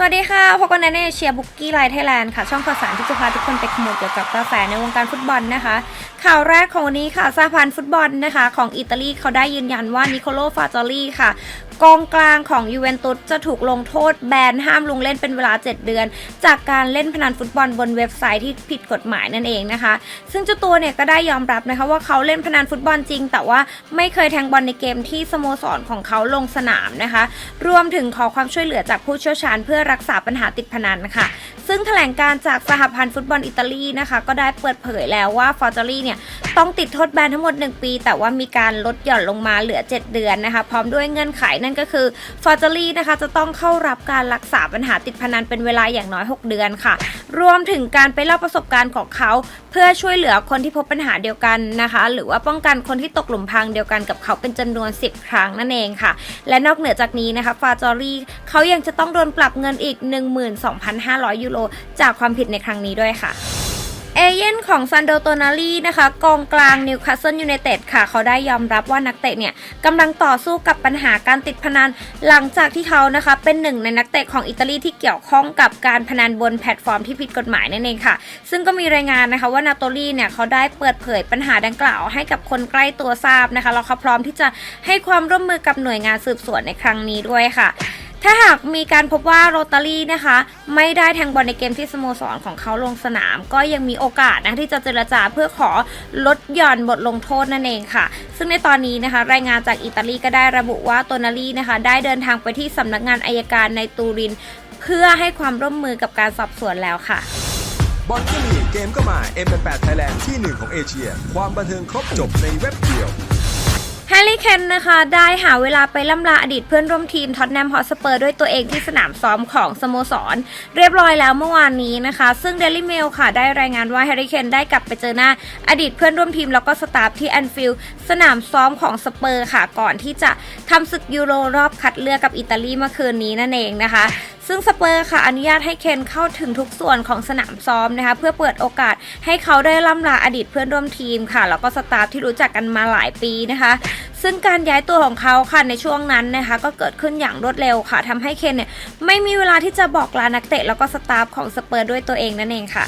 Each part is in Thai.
สวัสดีค่ะ พบกันในเชียร์บุกกี้ไลท์ไทยแลนด์ค่ะ ช่องข่าวสารที่จะพาทุกคนไปขโมยเกี่ยวกับกระแสในวงการฟุตบอลนะคะ ข่าวแรกของวันนี้ค่ะสหพันธ์ฟุตบอลนะคะ ของอิตาลีเขาได้ยืนยันว่านิโคโลฟาจอรี่ค่ะกองกลางของยูเวนตุสจะถูกลงโทษแบนห้ามลงเล่นเป็นเวลา 7 เดือน จากการเล่นพนันฟุตบอลบนเว็บไซต์ที่ผิดกฎหมายนั่นเองนะคะ ซึ่งเจ้าตัวเนี่ยก็ได้ยอมรับนะคะว่าเขาเล่นพนันฟุตบอลจริง แต่ว่าไม่เคยแทงบอลในเกมที่สโมสรของเขาลงสนามนะคะ รวมถึงขอความช่วยเหลือจากผู้เชี่ยวชาญเพื่อรักักษาปัญหาติดพนันค่ะ ซึ่งแถลงการจากสหพันธ์ฟุตบอลอิตาลีนะคะ ก็ได้เปิดเผยแล้วว่าฟอร์จอรี่เนี่ยต้องติดโทษแบนทั้งหมด 1 ปี แต่ว่ามีการลดหย่อนลงมาเหลือ 7 เดือนนะคะ พร้อมด้วยเงื่อนไขนั่นก็คือฟอร์จอรี่นะคะจะต้องเข้ารับการรักษาปัญหาติดพนันเป็นเวลาอย่างน้อย 6 เดือนค่ะ รวมถึงการไปเล่าประสบการณ์ของเขา เพื่อช่วยเหลือคนที่พบปัญหาเดียวกันนะคะ หรือว่าป้องกันคนที่ตกหลุมพรางเดียวกันกับเขาเป็นจำนวน 10 ครั้งนั่นเองค่ะ และนอกเหนือจากนี้นะคะฟาจอรี่เขายังจะต้องโดนปรับเงินอีก 12,500ยูโรจากความผิดในครั้งนี้ด้วยค่ะเอเย่นของซันโดโตนารีนะคะกองกลางนิวคาสเซิลยูไนเต็ดค่ะ เขาได้ยอมรับว่านักเตะเนี่ยกำลังต่อสู้กับปัญหาการติดพนัน หลังจากที่เขานะคะเป็นหนึ่งในนักเตะของอิตาลีที่เกี่ยวข้องกับการพนันบนแพลตฟอร์มที่ผิดกฎหมายนั่นเองค่ะ ซึ่งก็มีรายงานนะคะว่านาโตลีเนี่ยเขาได้เปิดเผยปัญหาดังกล่าว ให้กับคนใกล้ตัวทราบนะคะแล้วเขาพร้อมที่จะให้ความร่วมมือกับหน่วยงานสืบสวนในครั้งนี้ด้วยค่ะ ถ้าหากมีการพบว่าโรตารี่นะคะ ไม่ได้แทงบอลในเกมที่สโมสรของเขาลงสนาม ก็ยังมีโอกาสนะที่จะเจรจาเพื่อขอลดหย่อนบทลงโทษนั่นเองค่ะ ซึ่งในตอนนี้นะคะ รายงานจากอิตาลีก็ได้ระบุว่าโตนารี่นะคะ ได้เดินทางไปที่สำนักงานอายการในตูริน เพื่อให้ความร่วมมือกับการสอบสวนแล้วค่ะบอลก็มีเกมก็มา M8 Thailand ที่หนึ่งของเอเชีย ความบันเทิงครบจบในเว็บเดียว แฮร์รี่เคนนะคะ ได้หาเวลาไปล่ำลาอดีตเพื่อนร่วมทีมท็อตแนมฮอตสเปอร์ด้วยตัวเองที่สนามซ้อมของสโมสร เรียบร้อยแล้วเมื่อวานนี้นะคะ ซึ่ง Daily Mail ค่ะได้รายงานว่าแฮร์รี่เคนได้กลับไปเจอหน้าอดีตเพื่อนร่วมทีมแล้วก็สตาฟที่แอนฟิลด์สนามซ้อมของสเปอร์ค่ะ ก่อนที่จะทำศึกยูโรรอบคัดเลือกกับอิตาลีเมื่อคืนนี้นั่นเองนะคะ ซึ่งสเปอร์ค่ะอนุญาตให้เคนเข้าถึงทุกส่วนของสนามซ้อมนะคะ เพื่อเปิดโอกาสให้เขาได้ล่ำลาอดีตเพื่อนร่วมทีมค่ะ แล้วก็สตาฟที่รู้จักกันมาหลายปีนะคะ ซึ่งการย้ายตัวของเขาค่ะในช่วงนั้นนะคะ ก็เกิดขึ้นอย่างรวดเร็วค่ะทำให้เคนเนี่ยไม่มีเวลาที่จะบอกลานักเตะแล้วก็สตาฟของสเปอร์ด้วยตัวเองนั่นเองค่ะ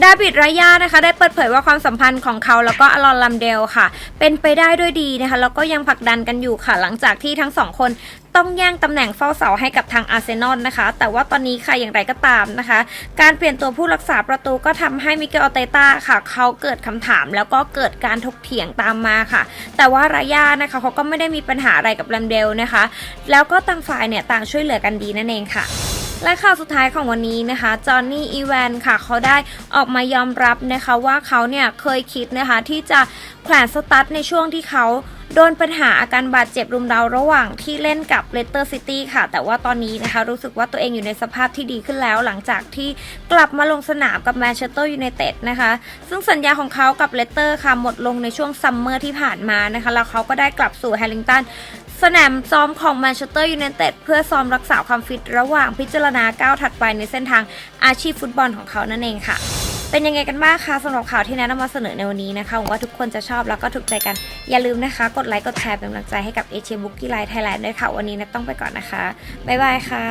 ดาบิดรายานะคะ ได้เปิดเผยว่าความสัมพันธ์ของเขาแล้วก็อลอนลัมเดลค่ะ เป็นไปได้ด้วยดีนะคะ แล้วก็ยังผลักดันกันอยู่ค่ะ หลังจากที่ทั้งสองคนต้องแย่งตำแหน่งเฝ้าเสาให้กับทางอาร์เซนอลนะคะ แต่ว่าตอนนี้ค่ะอย่างไรก็ตามนะคะ การเปลี่ยนตัวผู้รักษาประตูก็ทำให้มิเกลอเตต้าค่ะ เขาเกิดคำถามแล้วก็เกิดการถกเถียงตามมาค่ะ แต่ว่ารายานะคะเขาก็ไม่ได้มีปัญหาอะไรกับลัมเดลนะคะ แล้วก็ต่างฝ่ายเนี่ยต่างช่วยเหลือกันดีนั่นเองค่ะ และข่าวสุดท้ายของวันนี้นะคะจอห์นนี่อีแวนค่ะเขาได้ออกมายอมรับนะคะว่าเขาเนี่ยเคยคิดนะคะที่จะแขวนสตั๊ดในช่วงที่เขาโดนปัญหาอาการบาดเจ็บรุมเร้าระหว่างที่เล่นกับเลสเตอร์ซิตี้ค่ะ แต่ว่าตอนนี้นะคะ รู้สึกว่าตัวเองอยู่ในสภาพที่ดีขึ้นแล้ว หลังจากที่กลับมาลงสนามกับแมนเชสเตอร์ยูไนเต็ดนะคะ ซึ่งสัญญาของเขากับเลสเตอร์ค่ะ หมดลงในช่วงซัมเมอร์ที่ผ่านมานะคะ แล้วเขาก็ได้กลับสู่แฮร์ริงตัน สนามซ้อมของแมนเชสเตอร์ยูไนเต็ดเพื่อซ้อมรักษาความฟิตระหว่างพิจารณาก้าวถัดไปในเส้นทางอาชีพฟุตบอลของเขานั่นเองค่ะ เป็นยังไงกันบ้างคะสำหรับข่าวที่แนะนำมาเสนอในวันนี้นะคะหวังว่าทุกคนจะชอบแล้วก็ถูกใจกัน อย่าลืมนะคะ กดไลค์กดแชร์เป็นกำลังใจให้กับเอเชียบุ๊กกี้ไลท์ไทยแลนด์ด้วยค่ะ วันนี้นะต้องไปก่อนนะคะบ๊ายบายค่ะ